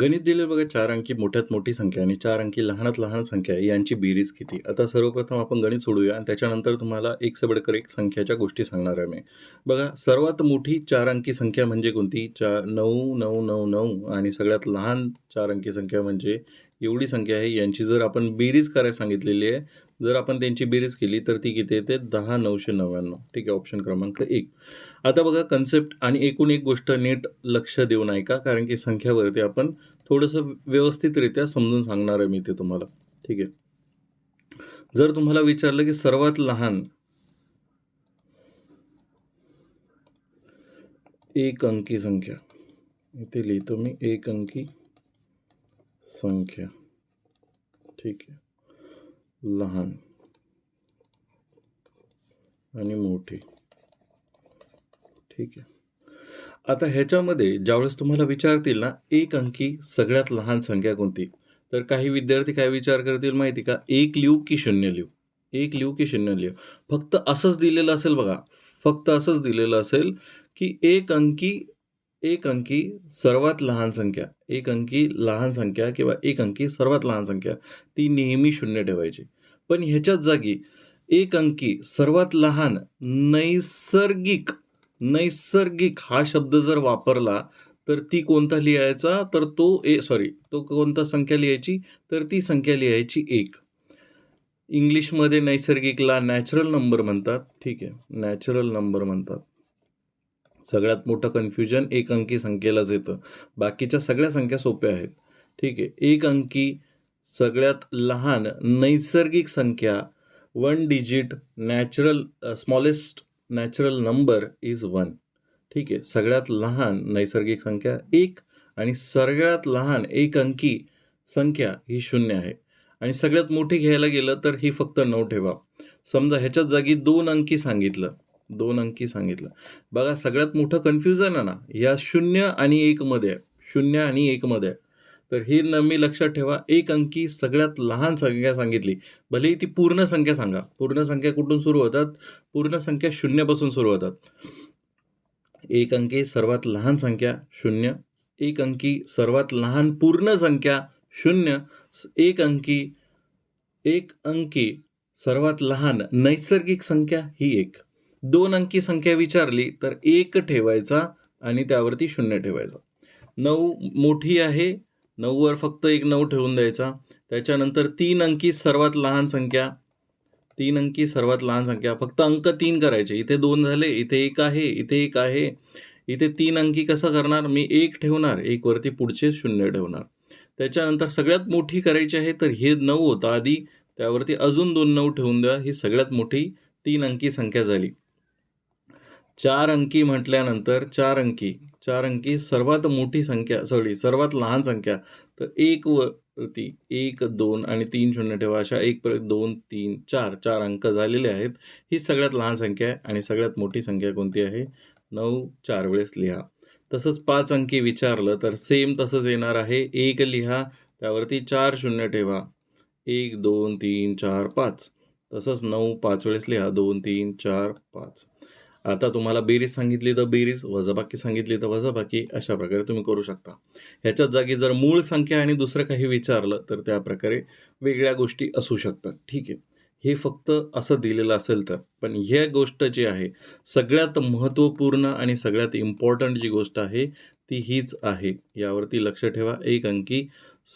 गणित दिले बघा चार अंकी मोठ्यात मोठी संख्या आणि चार अंकी लहानात लहान संख्या यांची बेरीज किती? आता सर्वप्रथम आपण गणित सोडूया आणि त्याच्यानंतर तुम्हाला एक सबडकर एक संख्याच्या गोष्टी सांगणार आहे मी. बघा सर्वात मोठी चार अंकी संख्या म्हणजे कोणती? चार नऊ नऊ नऊ नऊ आणि सगळ्यात लहान चार अंकी संख्या म्हणजे एवढी संख्या आहे. यांची जर आपण बेरीज करायला सांगितलेली आहे जर आपण त्यांची बेरीज केली तर ती किती येते दहा नऊशे नव्याण्णव. ठीक आहे ऑप्शन क्रमांक एक. आता बघा कन्सेप्ट आणि एकूण एक गोष्ट नीट लक्ष देऊन ऐका कारण की संख्यावरती आपण थोडंसं व्यवस्थितरित्या समजून सांगणार आहे मी ते तुम्हाला. ठीक आहे. जर तुम्हाला विचारलं की सर्वात लहान एक अंकी संख्या इथे लिहितो मी एक अंकी संख्या ठीक आहे. लहान आणि मोठी ठीक आहे. आता ह्याच्यामध्ये ज्यावेळेस तुम्हाला विचारतील ना एक अंकी सगळ्यात लहान संख्या कोणती? तर काही विद्यार्थी काय विचार करतील माहिती का? एक लिहू की शून्य लिहू एक लिहू की शून्य लिहू फक्त असंच दिलेलं असेल बघा. फक्त असंच दिलेलं असेल की एक अंकी एक अंकी सर्वात लहान संख्या एक अंकी लहान संख्या किंवा एक अंकी सर्वात लहान संख्या ती नेहमी शून्य ठेवायची. पण ह्याच्याच जागी एक अंकी सर्वात लहान नैसर्गिक नैसर्गिक हा शब्द जर वापरला तर ती कोणता लिहायचा? तर तो ए सॉरी तो कोणता संख्या लिहायची? तर ती संख्या लिहायची एक. इंग्लिशमध्ये नैसर्गिकला नॅचरल नंबर म्हणतात. ठीक आहे. नॅचरल नंबर म्हणतात. सगळ्यात मोठं कन्फ्युजन एक अंकी संख्येलाच येतं. बाकीच्या सगळ्या संख्या सोप्या आहेत. ठीक आहे. एक अंकी सगळ्यात लहान नैसर्गिक संख्या one digit natural smallest natural number is one ठीक आहे. सगळ्यात लहान नैसर्गिक संख्या एक आणि सगळ्यात लहान एक अंकी संख्या ही शून्य आहे. आणि सगळ्यात मोठी घ्यायला गेलं तर ही फक्त नऊ ठेवा. समजा ह्याच्याच जागी दोन अंकी सांगितलं. दोन अंकी सांगितलं. बघा सगळ्यात मोठं कन्फ्युजन आहे ना या शून्य आणि एकमध्ये आहे शून्य आणि एकमध्ये आहे तर हे नमी लक्षात ठेवा एक अंकी सगळ्यात लहान संख्या सांगितली. भलेही ती पूर्ण संख्या सांगा. पूर्ण संख्या कुठून सुरू होतात? पूर्ण संख्या शून्यापासून सुरू होतात. एक अंकी सर्वात लहान संख्या शून्य एक अंकी सर्वात लहान पूर्ण संख्या शून्य एक अंकी एक अंकी सर्वात लहान नैसर्गिक संख्या ही एक. दोन अंकी संख्या विचारली तर एक ठेवायचा आणि त्यावरती शून्य ठेवायचा. नऊ मोठी आहे नऊवर फक्त एक नऊ ठेवून द्यायचा. त्याच्यानंतर तीन अंकी सर्वात लहान संख्या तीन अंकी सर्वात लहान संख्या फक्त अंक तीन करायचे. इथे दोन झाले इथे एक आहे इथे एक आहे. इथे तीन अंकी कसं करणार? मी एक ठेवणार एकवरती पुढचे शून्य ठेवणार. त्याच्यानंतर सगळ्यात मोठी करायची आहे तर हे नऊ होतं आधी त्यावरती अजून दोन नऊ ठेवून द्या. ही सगळ्यात मोठी तीन अंकी संख्या झाली. चार अंकी म्हटल्यानंतर चार अंकी चार अंकी सर्वात मोठी संख्या सॉरी सर्वात लहान संख्या. तर एक वरती एक दोन आणि तीन शून्य ठेवा. अशा एक परत दोन तीन चार चार अंक झालेले आहेत. ही सगळ्यात लहान संख्या आहे आणि सगळ्यात मोठी संख्या कोणती आहे? नऊ चार वेळेस लिहा. तसंच पाच अंकी विचारलं तर सेम तसंच येणार आहे. एक लिहा त्यावरती चार शून्य ठेवा. एक दोन तीन चार पाच. तसंच नऊ पाच वेळेस लिहा. दोन तीन चार पाच. आता तुम्हाला बेरीज सांगितली तर बेरीज वजाबाकी सांगितली तर वजाबाकी अशा प्रकारे तुम्ही करू शकता. ह्याच्याच जागी जर मूळ संख्या आणि दुसरं काही विचारलं तर त्या प्रकारे वेगळ्या गोष्टी असू शकतात. ठीक आहे. हे फक्त असं दिलेलं असेल तर. पण ह्या गोष्ट जी आहे सगळ्यात महत्त्वपूर्ण आणि सगळ्यात इम्पॉर्टंट जी गोष्ट आहे ती हीच आहे. यावरती लक्ष ठेवा. एक अंकी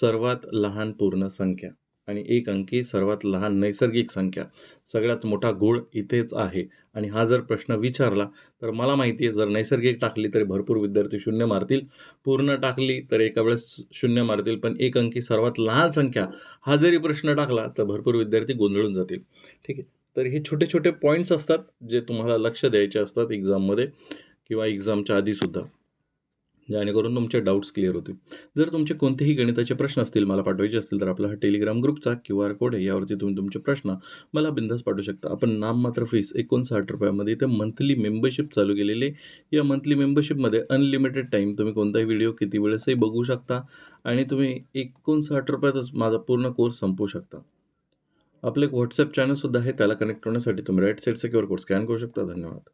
सर्वात लहान पूर्ण संख्या. आणि एक अंकी सर्वात लहान नैसर्गिक संख्या. सगळ्यात मोठा गोळ इथेच आहे. आणि हा जर प्रश्न विचारला तर मला माहिती आहे जर नैसर्गिक टाकली तरी भरपूर विद्यार्थी शून्य मारतील. पूर्ण टाकली तर एका वेळेस शून्य मारतील पण एक अंकी सर्वात लहान संख्या हा जरी प्रश्न टाकला तर भरपूर विद्यार्थी गोंधळून जातील. ठीक आहे. तर हे छोटे छोटे पॉईंट्स असतात जे तुम्हाला लक्ष द्यायचे असतात एक्झाममध्ये किंवा एक्झामच्या आधीसुद्धा. जेणेकरून तुमचे डाऊट्स क्लिअर होतील. जर तुमचे कोणतेही गणिताचे प्रश्न असतील मला पाठवायचे असतील तर आपला हा टेलिग्राम ग्रुपचा क्यू आर कोड आहे. यावरती तुम्ही तुमचे प्रश्न मला बिंदास पाठवू शकता. आपण नाममात्र फीस एकोणसाठ रुपयामध्ये इथे मंथली मेंबरशिप चालू केलेली या मंथली मेंबरशिपमध्ये अनलिमिटेड टाईम तुम्ही कोणताही व्हिडिओ किती वेळेसही बघू शकता आणि तुम्ही एकोणसाठ रुपयातच माझा पूर्ण कोर्स संपवू शकता. आपलं एक व्हॉट्सअप चॅनलसुद्धा आहे त्याला कनेक्ट होण्यासाठी तुम्ही राईट साईडचा क्यू आर कोड स्कॅन करू शकता. धन्यवाद.